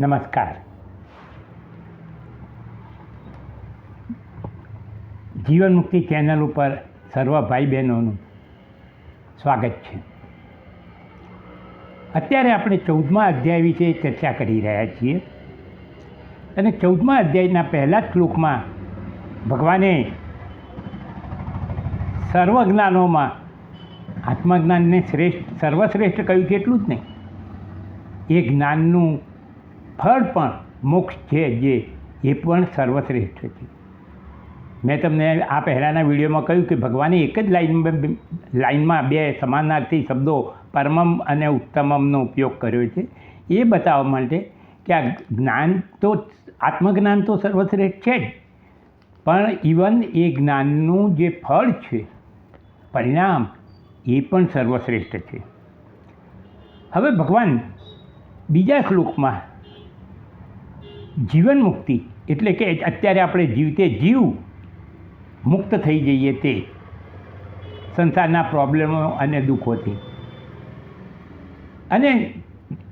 નમસ્કાર. જીવન મુક્તિ ચેનલ ઉપર સર્વ ભાઈ બહેનોનું સ્વાગત છે. અત્યારે આપણે ચૌદમા અધ્યાય વિશે ચર્ચા કરી રહ્યા છીએ અને ચૌદમા અધ્યાયના પહેલા જ શ્લોકમાં ભગવાને સર્વજ્ઞાનોમાં આત્મજ્ઞાનને શ્રેષ્ઠ, સર્વશ્રેષ્ઠ કહ્યું છે એટલું જ નહીં. એ જ્ઞાનનું ફળ પણ મોક્ષ છે જે, એ પણ સર્વશ્રેષ્ઠ છે. મેં તમને આ પહેલાંના વિડીયોમાં કહ્યું કે ભગવાને એક જ લાઈનમાં લાઈનમાં બે સમાનાર્થી શબ્દો પરમમ અને ઉત્તમમનો ઉપયોગ કર્યો છે. એ બતાવવા માટે કે આ જ્ઞાન તો, આત્મજ્ઞાન તો સર્વશ્રેષ્ઠ છે જ. પણ ઇવન એ જ્ઞાનનું જે ફળ છે, પરિણામ એ પણ સર્વશ્રેષ્ઠ છે. હવે ભગવાન બીજા શ્લોકમાં જીવન મુક્તિ એટલે કે અત્યારે આપણે જીવતે જીવ મુક્ત થઈ જઈએ તે સંસારના પ્રોબ્લેમો અને દુઃખોથી. અને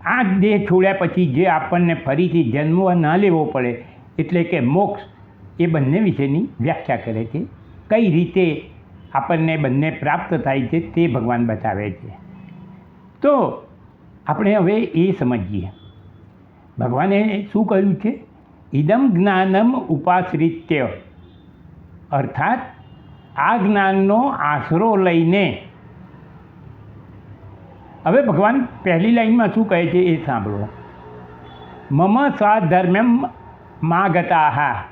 આ દેહ છોડ્યા પછી જે આપણને ફરીથી જન્મ ન લેવો પડે એટલે કે મોક્ષ એ બંને વિશેની વ્યાખ્યા કરે છે. કઈ રીતે આપણને બંને પ્રાપ્ત થાય છે તે ભગવાન બતાવે છે. તો આપણે હવે એ સમજીએ. ભગવાને શું કહ્યું છે? ઇદમ જ્ઞાનમ ઉપાશ્રિત્ય. અર્થાત, આ જ્ઞાનનો આશરો લઈને. હવે ભગવાન પહેલી લાઈનમાં શું કહે છે એ સાંભળો. મમ સ્વાધર્મ્યમ માગતા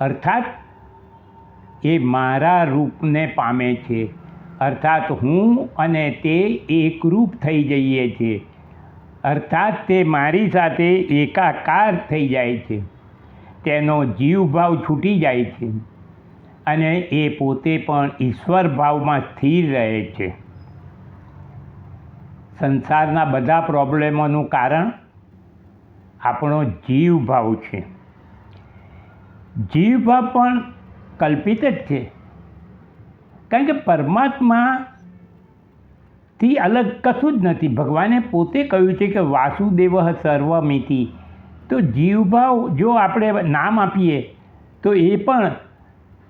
અર્થાત, એ મારા રૂપને પામે છે. અર્થાત હું અને તે એકરૂપ થઈ જઈએ છીએ. અર્થાત તે મારી સાથે એકાકાર થઈ જાય છે. તેનો જીવભાવ છૂટી જાય છે અને એ પોતે પણ ઈશ્વર ભાવમાં સ્થિર રહે છે. સંસારના બધા પ્રોબ્લેમોનું કારણ આપણો જીવભાવ છે. જીવભાવ પણ કલ્પિત જ છે. કારણ કે પરમાત્માથી અલગ કશું જ નથી. ભગવાને પોતે કહ્યું છે કે વાસુદેવ સર્વમિતિ. તો જીવભાવ જો આપણે નામ આપીએ, તો એ પણ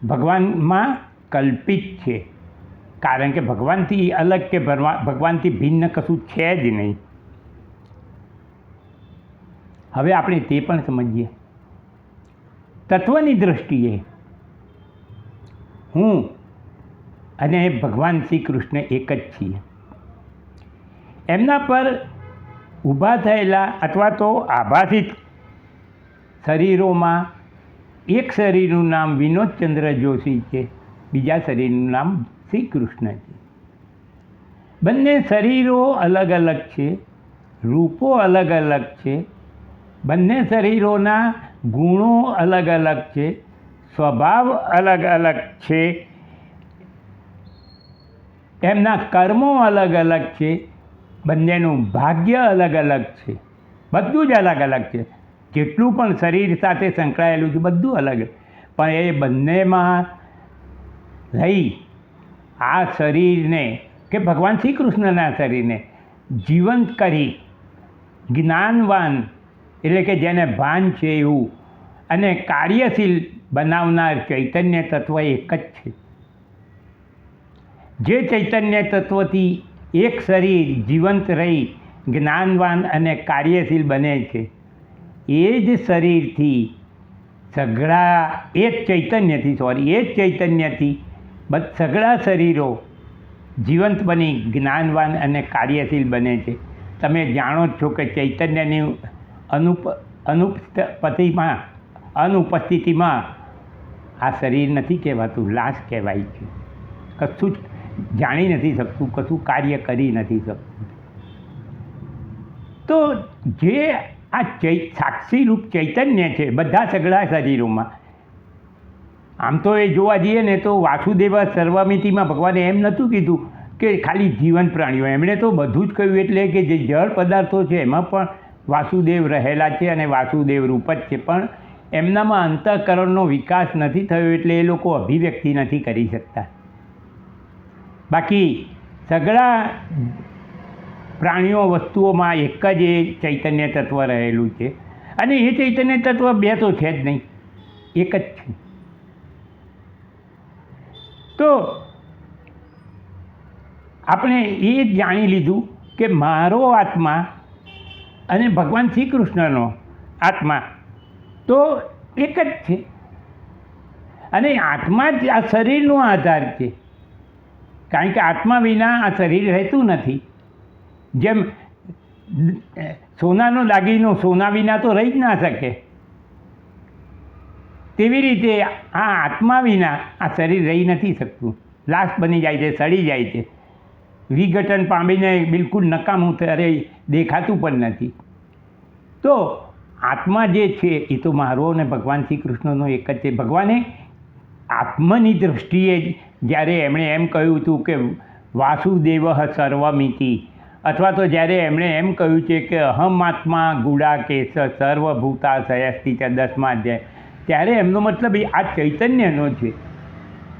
ભગવાનમાં કલ્પિત છે. કારણ કે ભગવાનથી અલગ કે ભગવાનથી ભિન્ન કશું છે જ નહીં. હવે આપણે તે પણ સમજીએ. તત્વની દૃષ્ટિએ હું અને ભગવાન શ્રી કૃષ્ણ એક જ છીએ. એમના પર ઊભા થયેલા અથવા તો આભાસિત શરીરોમાં એક શરીરનું નામ વિનોદચંદ્ર જોશી છે, બીજા શરીરનું નામ શ્રી કૃષ્ણ છે. બંને શરીરો અલગ અલગ છે, રૂપો અલગ અલગ છે, બંને શરીરોના ગુણો અલગ અલગ છે, સ્વભાવ અલગ અલગ છે, એમના કર્મો અલગ અલગ છે બંનેનું ભાગ્ય અલગ અલગ છે. બધું જ અલગ અલગ છે. જેટલું પણ શરીર સાથે સંકળાયેલું છે, બધું અલગ પણ એ બંનેમાં રહી આ શરીરને કે ભગવાન શ્રી કૃષ્ણના શરીરને જીવંત કરી, જ્ઞાનવાન, એટલે કે જેને ભાન છે એવું, અને કાર્યશીલ બનાવનાર ચૈતન્ય તત્વ એક જ છે. જે ચૈતન્ય તત્વથી એક શરીર જીવંત રહી, જ્ઞાનવાન અને કાર્યશીલ બને છે. એ જ શરીરથી સઘળા, એ જ ચૈતન્યથી સોરી એ જ ચૈતન્યથી બધ, સઘળા શરીરો જીવંત બની, જ્ઞાનવાન અને કાર્યશીલ બને છે. તમે જાણો જ છો કે ચૈતન્યની અનુપ, અનુપસ્થિતિમાં અનુપસ્થિતિમાં આ શરીર નથી કહેવાતું, લાશ કહેવાય છે. કશું જ જાણી નથી શકતું, કશું કાર્ય કરી નથી શકતું. તો જે આ ચૈ સાક્ષી રૂપ ચૈતન્ય છે, બધા સગળા શરીરોમાં, આમ તો એ જોવા જઈએ ને તો વાસુદેવ સર્વમિતિમાં ભગવાને એમ નહોતું કીધું કે ખાલી જીવન પ્રાણીઓ, એમણે તો બધું જ કહ્યું એટલે કે જે જળ પદાર્થો છે એમાં પણ વાસુદેવ રહેલા છે અને વાસુદેવ રૂપ જ છે, પણ એમનામાં અંતઃકરણનો વિકાસ નથી થયો એટલે એ લોકો અભિવ્યક્તિ નથી કરી શકતા. બાકી સગળા પ્રાણીઓ વસ્તુઓમાં એક જ એ ચૈતન્ય તત્વ રહેલું છે. અને એ ચૈતન્ય તત્વ બે તો છે જ નહીં, એક જ છે. તો આપણે એ જાણી લીધું કે મારો આત્મા અને ભગવાન શ્રી કૃષ્ણનો આત્મા તો એક જ છે. અને આત્મા જ આ શરીરનો આધાર છે. કારણ કે આત્મા વિના આ શરીર રહેતું નથી. જેમ સોનાનો દાગીનો સોના વિના તો રહી જ ના શકે. તેવી રીતે આ આત્મા વિના આ શરીર રહી નથી શકતું. લાશ બની જાય છે, સડી જાય છે. વિઘટન પામીને બિલકુલ નકામું ત્યારે દેખાતું પણ નથી. તો આત્મા જે છે એ તો મારો અને ભગવાન શ્રી કૃષ્ણનો એક જ છે. ભગવાને આત્મની દૃષ્ટિએ જ્યારે એમણે એમ કહ્યું હતું કે વાસુદેવ સર્વમિતિ, અથવા તો જ્યારે એમણે એમ કહ્યું છે કે અહમાત્મા ગુડા કેશ સર્વભૂતા સયસ્તિચ દસમા અધ્યાય, ત્યારે એમનો મતલબ આ ચૈતન્યનો છે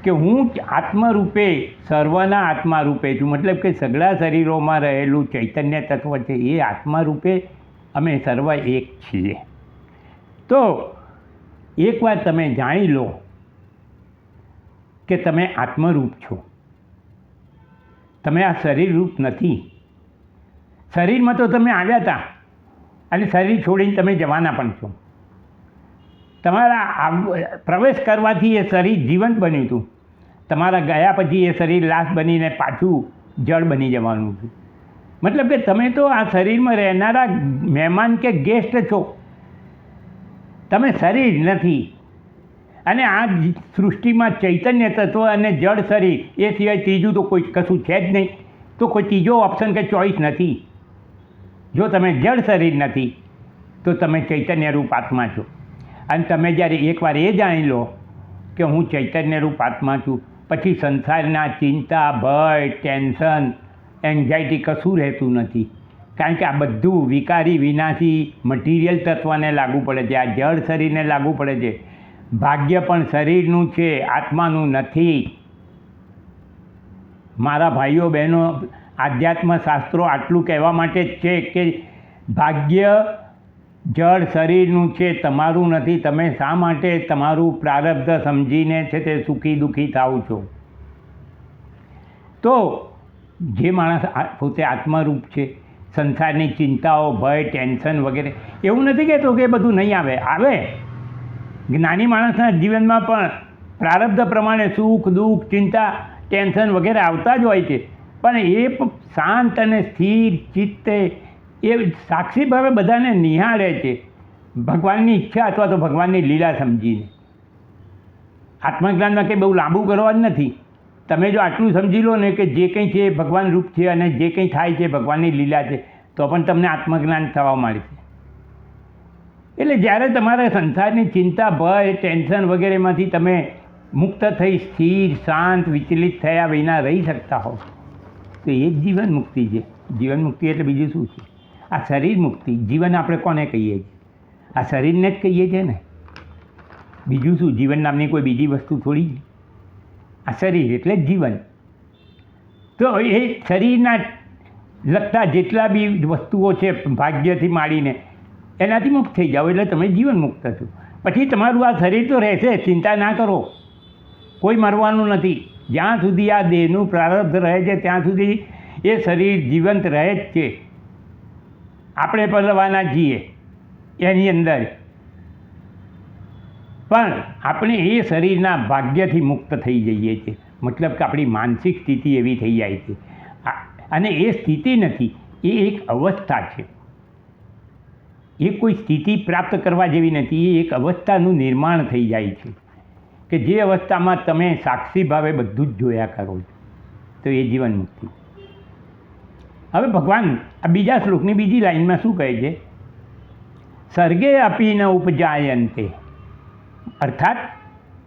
કે હું આત્મરૂપે, સર્વના આત્મા રૂપે છું. મતલબ કે સગળા શરીરોમાં રહેલું ચૈતન્ય તત્વ છે એ આત્મારૂપે અમે સર્વ એક છીએ. તો એક વાત તમે જાણી લો કે તમે આત્મરૂપ છો. તમે આ શરીરરૂપ નથી. શરીરમાં તો તમે આવ્યા હતા. અને શરીર છોડીને તમે જવાના પણ છો. તમારા પ્રવેશ કરવાથી એ શરીર જીવંત બન્યું હતું. તમારા ગયા પછી એ શરીર લાશ બનીને પાછું જળ બની જવાનું છે મતલબ કે તમે તો આ શરીરમાં રહેનારા મહેમાન કે ગેસ્ટ છો. તમે શરીર નથી. અને આ સૃષ્ટિમાં ચૈતન્ય તત્વ અને જળ શરીર, એ સિવાય ત્રીજું તો કોઈ કશું છે જ નહીં. તો કોઈ ત્રીજો ઓપ્શન કે ચોઈસ નથી. જો તમે જળ શરીર નથી, તો તમે ચૈતન્ય રૂપ આત્મા છો. અને તમે જ્યારે એકવાર એ જાણી લો કે હું ચૈતન્ય રૂપ આત્મા છું, પછી સંસારના ચિંતા, ભય, ટેન્શન એન્ઝાયટી કશું રહેતું નથી. કારણ કે આ બધું વિકારી, વિનાશી મટીરિયલ તત્વને લાગુ પડે છે, આ જળ શરીરને લાગુ પડે છે. ભાગ્ય પણ શરીરનું છે, આત્માનું નથી. મારા ભાઈઓ, બહેનો આધ્યાત્મ શાસ્ત્રો આટલું કહેવા માટે જ છે કે ભાગ્ય જળ શરીરનું છે, તમારું નથી. તમે શા માટે તમારું પ્રારબ્ધ સમજીને છે તે સુખી દુઃખી થાવ છો? તો જે માણસ પોતે આત્મરૂપ છે, સંસારની ચિંતાઓ, ભય, ટેન્શન વગેરે, એવું નથી કહેતો કે એ બધું નહીં આવે. આવે. જ્ઞાની માણસના જીવનમાં પણ પ્રારબ્ધ પ્રમાણે સુખ, દુઃખ, ચિંતા, ટેન્શન વગેરે આવતા જ હોય છે. પણ એ શાંત અને સ્થિર ચિત્તે એ સાક્ષી ભાવે બધાને નિહાળે છે. ભગવાનની ઈચ્છા અથવા તો ભગવાનની લીલા સમજીને. આત્મજ્ઞાનમાં કંઈ બહુ લાંબુ કરવા જ નથી. તમે જો આટલું સમજી લો ને કે જે કંઈ છે એ ભગવાન રૂપ છે અને જે કંઈ થાય છે ભગવાનની લીલા છે, તો પણ તમને આત્મજ્ઞાન થવા મળશે એટલે જ્યારે તમારે સંસારની ચિંતા, ભય, ટેન્શન વગેરેમાંથી તમે મુક્ત થઈ, સ્થિર, શાંત, વિચલિત થયા વિના રહી શકતા હો તો એ જ જીવન મુક્તિ છે. જીવન મુક્તિ એટલે બીજું શું છે? આ શરીર મુક્તિ. જીવન આપણે કોને કહીએ છીએ? આ શરીરને જ કહીએ છીએ ને. બીજું શું? જીવન નામની કોઈ બીજી વસ્તુ થોડી આ શરીર એટલે જીવન. તો એ શરીરના લગતા જેટલા બી વસ્તુઓ છે, ભાગ્યથી માંડીને એનાથી મુક્ત થઈ જાઓ એટલે તમે જીવન મુક્ત છો. પછી તમારું આ શરીર તો રહેશે, ચિંતા ના કરો. કોઈ મરવાનું નથી. જ્યાં સુધી આ દેહનું પ્રારબ્ધ રહે છે, ત્યાં સુધી એ શરીર જીવંત રહે જ છે. આપણે પલવાના છીએ એની અંદર. પણ આપણે એ શરીરના ભાગ્યથી મુક્ત થઈ જઈએ છીએ. મતલબ કે આપણી માનસિક સ્થિતિ એવી થઈ જાય છે. અને એ સ્થિતિ નથી, એ એક અવસ્થા છે. એ કોઈ સ્થિતિ પ્રાપ્ત કરવા જેવી નથી, એ એક અવસ્થાનું નિર્માણ થઈ જાય છે. કે જે અવસ્થામાં તમે સાક્ષી ભાવે બધું જ જોયા કરો છો, તો એ જીવન મુક્તિ. હવે ભગવાન આ બીજા શ્લોકની બીજી લાઈનમાં શું કહે છે? સર્ગે આપીને ઉપજાય ઉપજાયંતે. અર્થાત,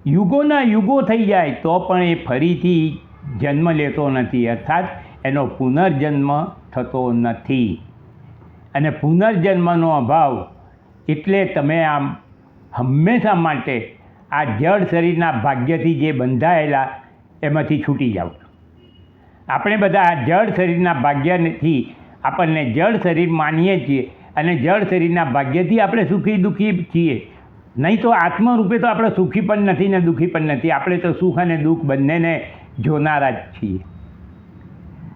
યુગોના યુગો થઈ જાય તો પણ એ ફરીથી જન્મ લેતો નથી. અર્થાત, એનો પુનર્જન્મ થતો નથી. અને પુનર્જન્મનો અભાવ એટલે તમે આમ હંમેશા માટે આ જળ શરીરના ભાગ્યથી જે બંધાયેલા એમાંથી છૂટી જાઓ. આપણે બધા આ જળ શરીરના ભાગ્યથી આપણને જળ શરીર માનીએ છીએ અને જળ શરીરના ભાગ્યથી આપણે સુખી દુઃખી છીએ. નહીં તો આત્મરૂપે તો આપણે સુખી પણ નથી ને દુઃખી પણ નથી. આપણે તો સુખ અને દુઃખ બંનેને જોનારા જ છીએ.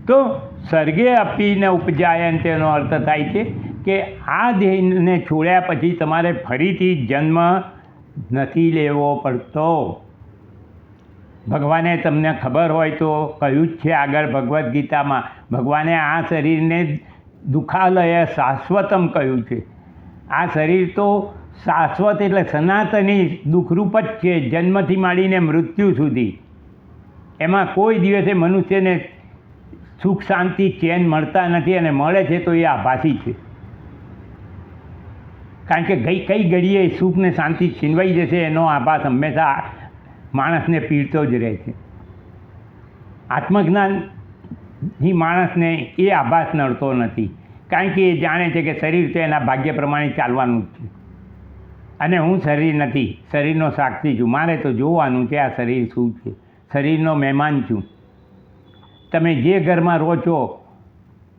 તો સર્ગે આપીને ઉપજાયન તેનો અર્થ થાય છે કે આ દેહને છોડ્યા પછી તમારે ફરીથી જન્મ નથી લેવો પડતો. ભગવાને તમને ખબર હોય તો કહ્યું જ છે આગળ ભગવદ્ ગીતામાં, ભગવાને આ શરીરને દુઃખાલય શાશ્વતમ કહ્યું છે. આ શરીર તો શાશ્વત એટલે સનાતની દુઃખરૂપ જ છે, જન્મથી માંડીને મૃત્યુ સુધી. એમાં કોઈ દિવસે મનુષ્યને સુખ શાંતિ, ચેન મળતા નથી અને મળે છે તો એ આભાસી છે. કારણ કે ગઈ, કઈ ઘડીએ સુખ ને શાંતિ છીનવાઈ જશે એનો આભાસ હંમેશા માણસને પીડતો જ રહે છે. આત્મજ્ઞાનથી માણસને એ આભાસ નડતો નથી. કારણ કે એ જાણે છે કે શરીર તો એના ભાગ્ય પ્રમાણે ચાલવાનું જ છે. અને હું શરીર નથી, શરીરનો સાક્ષી છું. મારે તો જોવાનું છે આ શરીર શું છે. શરીરનો મહેમાન છું. તમે જે ઘરમાં રહો છો,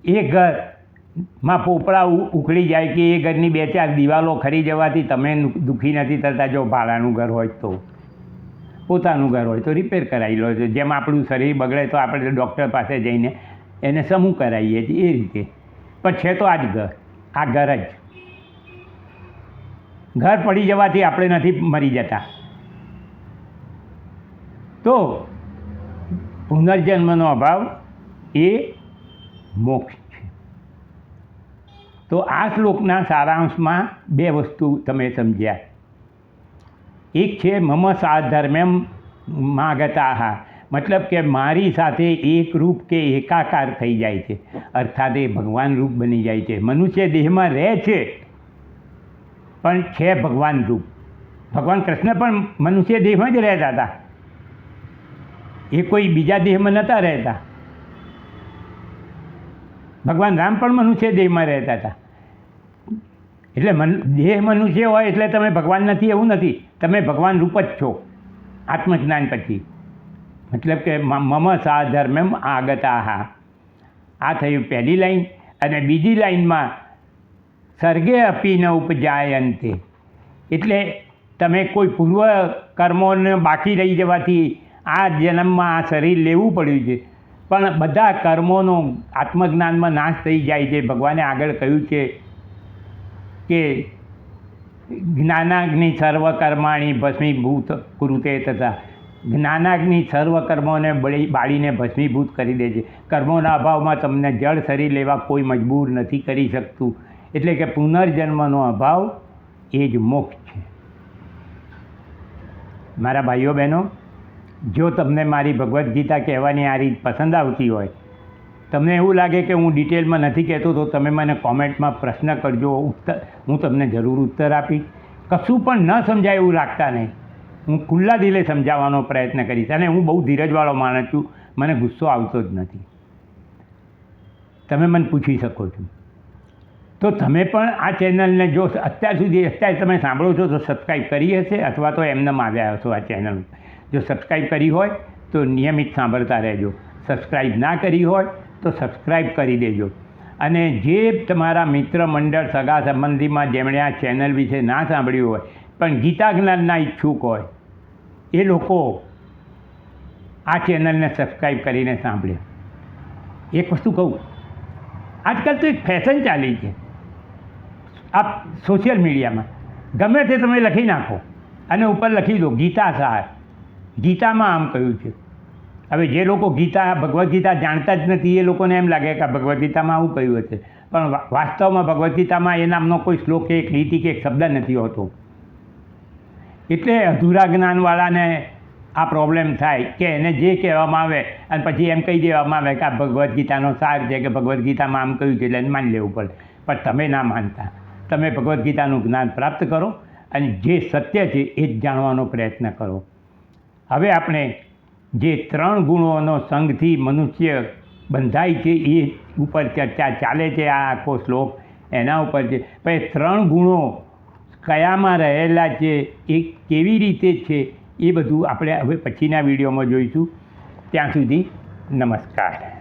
એ ઘરમાં પોપડા ઉકળી જાય કે એ ઘરની બે ચાર દિવાલો ખરી જવાથી તમે દુઃખી નથી થતા જો ભાડાનું ઘર હોય તો? પોતાનું ઘર હોય તો રિપેર કરાવી લો. છો જેમ આપણું શરીર બગડે તો આપણે ડૉક્ટર પાસે જઈને એને સમૂહ કરાવીએ છીએ. એ રીતે. પણ છે તો આ જ ઘર. આ ઘર જ. ઘર પડી જવાથી આપણે નથી મરી જતા. તો પુનર્જન્મનો અભાવ એ મોક્ષ છે. તો આ શ્લોકના સારાંશમાં બે વસ્તુ તમે સમજ્યા. એક છે, મમ સાધર્મ્યમ માગતાહ. મતલબ કે મારી સાથે એક રૂપ કે એકાકાર થઈ જાય છે. અર્થાત એ ભગવાન રૂપ બની જાય છે. મનુષ્ય દેહમાં રહે છે, પણ છે ભગવાન રૂપ. ભગવાન કૃષ્ણ પણ મનુષ્ય દેહમાં જ રહેતા હતા. એ કોઈ બીજા દેહમાં નહોતા રહેતા. ભગવાન રામ પણ મનુષ્ય દેહમાં રહેતા હતા. એટલે મન, દેહ મનુષ્ય હોય એટલે તમે ભગવાન નથી એવું નથી. તમે ભગવાન રૂપ જ છો, આત્મજ્ઞાન પછી. મતલબ કે મ- ધર્મ સાધર્મ્યમ આગતાહા. આ થયું પહેલી લાઈન અને બીજી લાઈનમાં સર્ગે અપી ન ઉપજાયંતે. એટલે તમે કોઈ પૂર્વ કર્મોને બાકી રહી જવાથી આ જન્મમાં આ શરીર લેવું પડ્યું છે. પણ બધા કર્મોનો આત્મજ્ઞાનમાં નાશ થઈ જાય છે. ભગવાને આગળ કહ્યું છે કે જ્ઞાનાગ્નિ સર્વ કર્માણી ભસ્મીભૂત કુરુતે તથા જ્ઞાનાગ્નિ સર્વ કર્મોને બળી બાળીને ભસ્મીભૂત કરી દે છે. કર્મોના અભાવમાં તમને જળ શરીર લેવા કોઈ મજબૂર નથી કરી શકતું. એટલે કે પુનર્જન્મનો અભાવ એ જ મોક્ષ છે. મારા ભાઈઓ બહેનો જો તમને મારી ભગવદ્ ગીતા કહેવાની આ રીત પસંદ આવતી હોય, તમને એવું લાગે કે હું ડિટેલમાં નથી કહેતો, તો તમે મને કોમેન્ટમાં પ્રશ્ન કરજો, ઉત્તર, હું તમને જરૂર ઉત્તર આપીશ. કશું પણ ન સમજાય એવું રાખતા નહીં. હું ખુલ્લા દિલે સમજાવવાનો પ્રયત્ન કરીશ અને હું બહુ ધીરજવાળો માણસ છું, મને ગુસ્સો આવતો જ નથી. તમે મને પૂછી શકો છો. તો તમે પણ આ ચેનલને જો અત્યાર સુધી અત્યારે તમે સાંભળો છો, તો સબસ્ક્રાઈબ કરી હશે અથવા તો એમને આવ્યા હશો આ ચેનલ જો સબસ્ક્રાઈબ કરી હોય, તો નિયમિત સાંભળતા રહેજો. સબસ્ક્રાઈબ ના કરી હોય, તો સબસ્ક્રાઈબ કરી દેજો. અને જે તમારા મિત્ર મંડળ સગા સંબંધીમાં જેમણે આ ચેનલ વિશે ના સાંભળ્યું હોય, પણ ગીતા જ્ઞાનના ઈચ્છુક હોય, એ લોકો આ ચેનલને સબસ્ક્રાઈબ કરીને સાંભળે. એક વસ્તુ કહું, આજકાલ તો એક ફેશન ચાલી છે. આ સોશિયલ મીડિયામાં ગમે તે તમે લખી નાખો, અને ઉપર લખી દો, ગીતા સાર ગીતામાં આમ કહ્યું છે. હવે જે લોકો ગીતા, ભગવદ્ ગીતા જાણતા જ નથી, એ લોકોને એમ લાગે કે ભગવદ્ ગીતામાં આવું કહ્યું હશે. પણ વાસ્તવમાં ભગવદ્ ગીતામાં એ નામનો કોઈ શ્લોક કે એક લીટી કે એક શબ્દ નથી હોતો. એટલે અધૂરા જ્ઞાનવાળાને આ પ્રોબ્લેમ થાય કે એને જે કહેવામાં આવે અને પછી એમ કહી દેવામાં આવે કે આ ભગવદ્ ગીતાનો સાર છે કે ભગવદ્ ગીતામાં આમ કહ્યું છે એટલે એને માની લેવું પડે. પણ તમે ના માનતા. તમે ભગવદ્ ગીતાનું જ્ઞાન પ્રાપ્ત કરો અને જે સત્ય છે એ જ જાણવાનો પ્રયત્ન કરો. હવે આપણે જે ત્રણ ગુણોનો સંઘથી મનુષ્ય બંધાય છે, એ ઉપર ચર્ચા ચાલે છે આ આખો શ્લોક. એના ઉપર છે. પછી ત્રણ ગુણો કયામાં રહેલા છે, એ કેવી રીતે છે, એ બધું આપણે હવે પછીના વિડીયોમાં જોઈશું. ત્યાં સુધી નમસ્કાર.